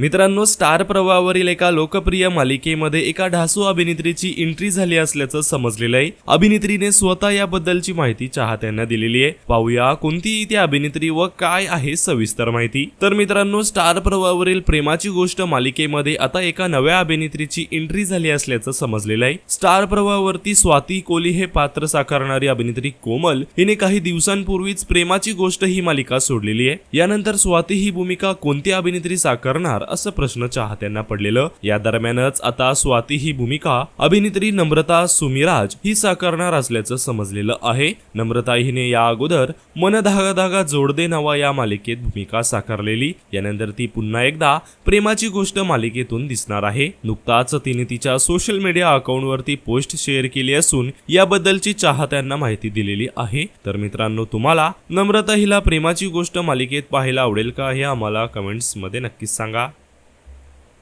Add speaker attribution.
Speaker 1: मित्रांनो स्टार प्रवाहावरील एका लोकप्रिय मालिकेमध्ये एका ढासू अभिनेत्रीची एंट्री झाली असल्याचं समजलेलं आहे. अभिनेत्रीने स्वतः याबद्दलची माहिती चाहत्यांना दिलेली आहे. पाहूया कोणती ती अभिनेत्री व काय आहे सविस्तर माहिती. तर मित्रांनो स्टार प्रवाहावरील प्रेमाची गोष्ट मालिकेमध्ये आता एका नव्या अभिनेत्रीची एंट्री झाली असल्याचं समजलेलं आहे. स्टार प्रवाहावरती स्वाती कोली हे पात्र साकारणारी अभिनेत्री कोमल हिने काही दिवसांपूर्वीच प्रेमाची गोष्ट ही मालिका सोडलेली आहे. यानंतर स्वाती ही भूमिका कोणती अभिनेत्री साकारणार असं प्रश्न चाहत्यांना पडलेलं. या दरम्यानच आता स्वाती ही भूमिका अभिनेत्री नम्रता सुमिराज ही साकारणार असल्याचं समजलेलं आहे. नम्रता हिने या अगोदर मन धागा धागा जोडदे नवा या मालिकेत भूमिका साकारलेली. यानंतर ती पुन्हा एकदा प्रेमाची गोष्ट मालिकेतून दिसणार आहे. नुकताच तिने तिच्या सोशल मीडिया अकाउंटवरती पोस्ट शेअर केली असून याबद्दलची चाहत्यांना माहिती दिलेली आहे. तर मित्रांनो तुम्हाला नम्रता हिला प्रेमाची गोष्ट मालिकेत पाहायला आवडेल का हे आम्हाला कमेंट्समध्ये नक्कीच सांगा.